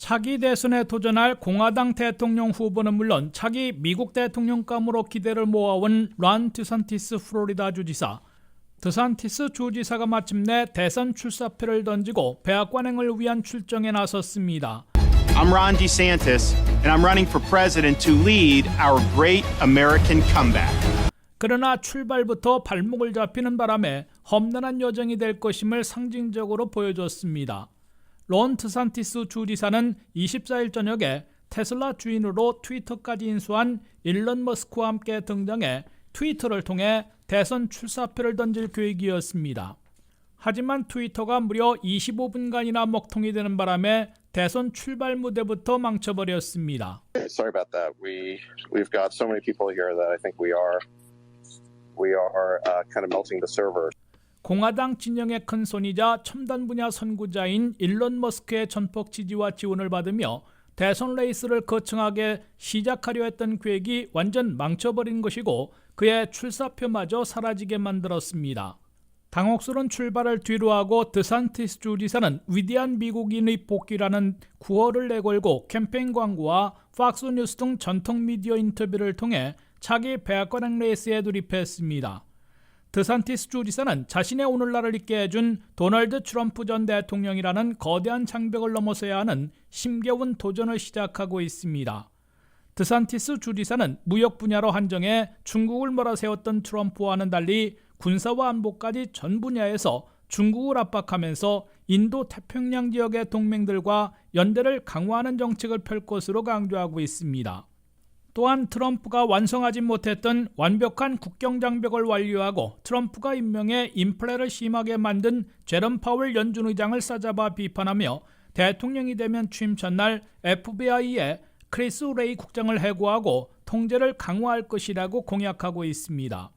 차기 대선에 도전할 공화당 대통령 후보는 물론 차기 미국 대통령감으로 기대를 모아온 란 드산티스 플로리다 주지사. 드산티스 주지사가 마침내 대선 출사표를 던지고 배악관행을 위한 출정에 나섰습니다. I'm Ron DeSantis, and I'm running for president to lead our great American comeback. 그러나 출발부터 발목을 잡히는 바람에 험난한 여정이 될 것임을 상징적으로 보여줬습니다. 론 트산티스 주지사는 24일 저녁에 테슬라 주인으로 트위터까지 인수한 일론 머스크와 함께 등장해 트위터를 통해 대선 출사표를 던질 계획이었습니다. 하지만 트위터가 무려 25분간이나 먹통이 되는 바람에 대선 출발 무대부터 망쳐버렸습니다. Sorry about that. We we've got so many people here that I think we are we are uh, kind of melting the server. 공화당 진영의 큰 손이자 첨단 분야 선구자인 일론 머스크의 전폭 지지와 지원을 받으며 대선 레이스를 거창하게 시작하려 했던 계획이 완전 망쳐버린 것이고 그의 출사표마저 사라지게 만들었습니다. 당혹스러운 출발을 뒤로하고 드산티스 주지사는 위대한 미국인의 복귀라는 구호를 내걸고 캠페인 광고와 팍스뉴스 등 전통 미디어 인터뷰를 통해 차기 배악관행 레이스에 돌입했습니다. 드산티스 주지사는 자신의 오늘날을 있게 해준 도널드 트럼프 전 대통령이라는 거대한 장벽을 넘어서야 하는 힘겨운 도전을 시작하고 있습니다. 드산티스 주지사는 무역 분야로 한정해 중국을 몰아세웠던 트럼프와는 달리 군사와 안보까지 전 분야에서 중국을 압박하면서 인도 태평양 지역의 동맹들과 연대를 강화하는 정책을 펼 것으로 강조하고 있습니다. 또한 트럼프가 완성하지 못했던 완벽한 국경 장벽을 완료하고 트럼프가 임명해 인플레를 심하게 만든 제럼 파월 연준 의장을 싸잡아 비판하며 대통령이 되면 취임 첫날 FBI에 크리스 레이 국장을 해고하고 통제를 강화할 것이라고 공약하고 있습니다.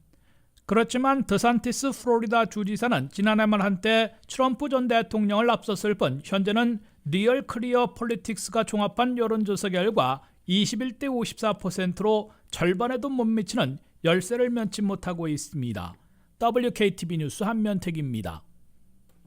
그렇지만 드산티스 플로리다 주지사는 지난해만 한때 트럼프 전 대통령을 앞섰을 뿐 현재는 리얼 클리어 폴리틱스가 종합한 여론조사 결과 21대 54%로 절반에도 못 미치는 열세를 면치 못하고 있습니다. WKTV 뉴스 한면택입니다.